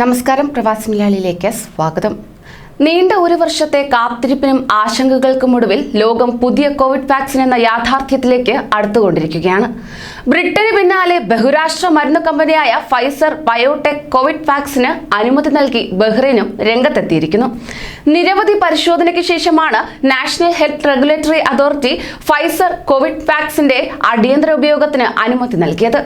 നമസ്കാരം പ്രവാസി മലയാളിയിലേക്ക് സ്വാഗതം. നീണ്ട ഒരു വർഷത്തെ കാത്തിരിപ്പിനും ആശങ്കകൾക്കും ഒടുവിൽ ലോകം പുതിയ കോവിഡ് വാക്സിൻ എന്ന യാഥാർത്ഥ്യത്തിലേക്ക് അടുത്തുകൊണ്ടിരിക്കുകയാണ്. ബ്രിട്ടന് പിന്നാലെ ബഹുരാഷ്ട്ര മരുന്ന് കമ്പനിയായ ഫൈസർ ബയോടെക് കോവിഡ് വാക്സിന് അനുമതി നൽകി ബഹ്റൈനും രംഗത്തെത്തിയിരിക്കുന്നു. നിരവധി പരിശോധനയ്ക്ക് ശേഷമാണ് national health regulatory authority Pfizer Covid വാക്സിന്റെ അടിയന്തര ഉപയോഗത്തിന് അനുമതി നൽകിയത്.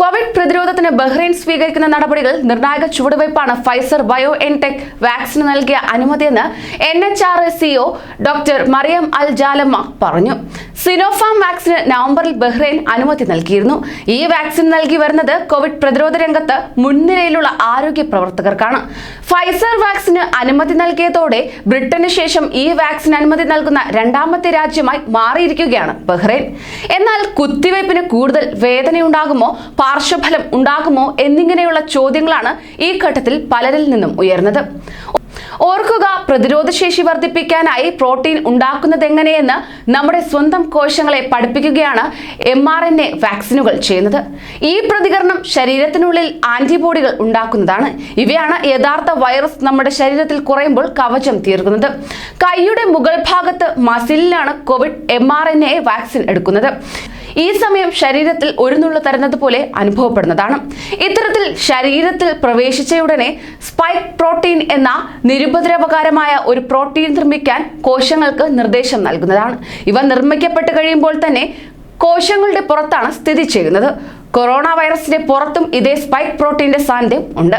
കോവിഡ് പ്രതിരോധത്തിന് ബഹ്റൈൻ സ്വീകരിക്കുന്ന നടപടികൾ നിർണായക ചുവടുവയ്പാണ് ഫൈസർ ബയോ എൻടെക് വാക്സിന് നൽകിയ അനുമതിയെന്ന് N H R S CEO doctor Mariam Al Jalahma പറഞ്ഞു. സിനോഫാം വാക്സിന് നവംബറിൽ ബഹ്റൈൻ അനുമതി നൽകിയിരുന്നു. ഈ വാക്സിൻ നൽകി വരുന്നത് കോവിഡ് പ്രതിരോധ രംഗത്ത് മുൻനിരയിലുള്ള ആരോഗ്യ പ്രവർത്തകർക്കാണ്. ഫൈസർ വാക്സിന് അനുമതി നൽകിയതോടെ ബ്രിട്ടന് ശേഷം ഈ വാക്സിൻ അനുമതി നൽകുന്ന രണ്ടാമത്തെ രാജ്യമായി മാറിയിരിക്കുകയാണ് ബഹ്റൈൻ. എന്നാൽ കുത്തിവയ്പ്പിന് കൂടുതൽ വേദനയുണ്ടാകുമോ പാർശ്വഫലം ഉണ്ടാകുമോ എന്നിങ്ങനെയുള്ള ചോദ്യങ്ങളാണ് ഈ ഘട്ടത്തിൽ പലരിൽ നിന്നും ഉയർന്നത്. ഓർക്കുക പ്രതിരോധശേഷി വർദ്ധിപ്പിക്കാനായി പ്രോട്ടീൻ ഉണ്ടാക്കുന്നത് എങ്ങനെയെന്ന് നമ്മുടെ സ്വന്തം കോശങ്ങളെ പഠിപ്പിക്കുകയാണ് എം ആർ എൻ എ വാക്സിനുകൾ ചെയ്യുന്നത്. ഈ പ്രതികരണം ശരീരത്തിനുള്ളിൽ ആന്റിബോഡികൾ ഉണ്ടാക്കുന്നതാണ്. ഇവയാണ് യഥാർത്ഥ വൈറസ് നമ്മുടെ ശരീരത്തിൽ കുറയുമ്പോൾ കവചം തീർക്കുന്നത്. കൈയുടെ മുകൾ ഭാഗത്ത് മസിലിലാണ് Covid m R N A vaccine എടുക്കുന്നത്. ഈ സമയം ശരീരത്തിൽ ഒരു നുള്ളു തരുന്നത് പോലെ അനുഭവപ്പെടുന്നതാണ്. ഇത്തരത്തിൽ ശരീരത്തിൽ പ്രവേശിച്ചയുടനെ സ്പൈക്ക് പ്രോട്ടീൻ എന്ന നിരുപദ്രവകരമായ ഒരു പ്രോട്ടീൻ നിർമ്മിക്കാൻ കോശങ്ങൾക്ക് നിർദ്ദേശം നൽകുന്നതാണ്. ഇവ നിർമ്മിക്കപ്പെട്ട് കഴിയുമ്പോൾ തന്നെ കോശങ്ങളുടെ പുറത്താണ് സ്ഥിതി ചെയ്യുന്നത്. കൊറോണ വൈറസിന്റെ പുറത്തും ഇതേ സ്പൈക്ക് പ്രോട്ടീന്റെ സാന്നിധ്യം ഉണ്ട്.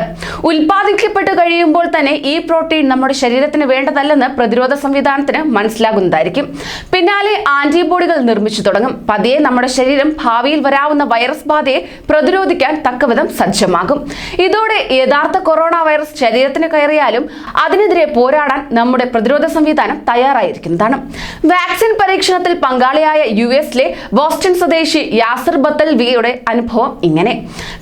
ഉൽപ്പാദിക്കപ്പെട്ട് കഴിയുമ്പോൾ തന്നെ ഈ പ്രോട്ടീൻ നമ്മുടെ ശരീരത്തിന് വേണ്ടതല്ലെന്ന് പ്രതിരോധ സംവിധാനത്തിന് മനസ്സിലാകുന്നതായിരിക്കും. പിന്നാലെ ആന്റിബോഡികൾ നിർമ്മിച്ചു തുടങ്ങും. പതിയെ നമ്മുടെ ശരീരം ഭാവിയിൽ വരാവുന്ന വൈറസ് ബാധയെ പ്രതിരോധിക്കാൻ തക്കവിധം സജ്ജമാകും. ഇതോടെ യഥാർത്ഥ കൊറോണ വൈറസ് ശരീരത്തിന് കയറിയാലും അതിനെതിരെ പോരാടാൻ നമ്മുടെ പ്രതിരോധ സംവിധാനം തയ്യാറായിരിക്കുന്നതാണ്. വാക്സിൻ പരീക്ഷണത്തിൽ പങ്കാളിയായ യു എസിലെ ബോസ്റ്റൺ സ്വദേശി യാസിർ ബത്തൽ വിയുടെ അനുഭവം ഇങ്ങനെ.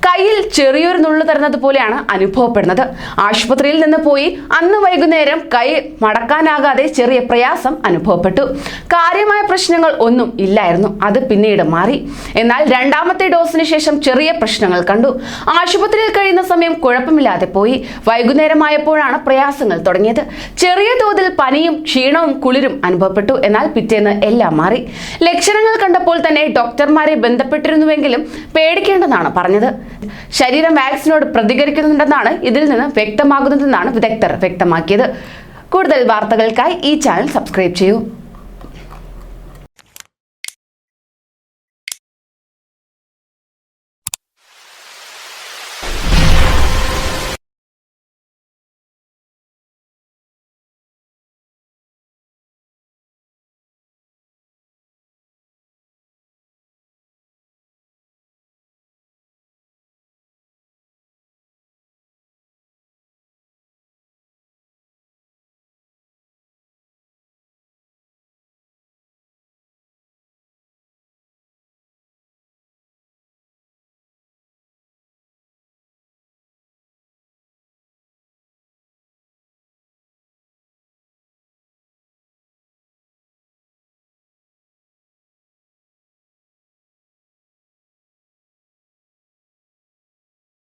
കയ്യിൽ ചെറിയൊരു നുള്ളു തരുന്നത് പോലെയാണ് അനുഭവപ്പെടുന്നത്. ആശുപത്രിയിൽ നിന്ന് പോയി അന്ന് വൈകുന്നേരം കൈ മടക്കാനാകാതെ ചെറിയ പ്രയാസം അനുഭവപ്പെട്ടു. കാര്യമായ പ്രശ്നങ്ങൾ ഒന്നും ഇല്ലായിരുന്നു. അത് പിന്നീട് മാറി. എന്നാൽ രണ്ടാമത്തെ ഡോസിന് ശേഷം ചെറിയ പ്രശ്നങ്ങൾ കണ്ടു. ആശുപത്രിയിൽ കഴിയുന്ന സമയം കുഴപ്പമില്ലാതെ പോയി. വൈകുന്നേരമായപ്പോഴാണ് പ്രയാസങ്ങൾ തുടങ്ങിയത്. ചെറിയ തോതിൽ പനിയും ക്ഷീണവും കുളിരും അനുഭവപ്പെട്ടു. എന്നാൽ പിറ്റേന്ന് എല്ലാം മാറി. ലക്ഷണങ്ങൾ കണ്ടപ്പോൾ തന്നെ ഡോക്ടർമാരെ ബന്ധപ്പെട്ടിരുന്നുവെങ്കിലും പേടിക്കേണ്ടെന്നാണ് പറഞ്ഞത്. ശരീരം വാക്സിനോട് പ്രതികരിക്കുന്നുണ്ടെന്നാണ് ഇതിൽ നിന്ന് വ്യക്തമാകുന്നതെന്നാണ് വിദഗ്ധർ വ്യക്തമാക്കിയത്. കൂടുതൽ വാർത്തകൾക്കായി ഈ ചാനൽ സബ്സ്ക്രൈബ് ചെയ്യൂ.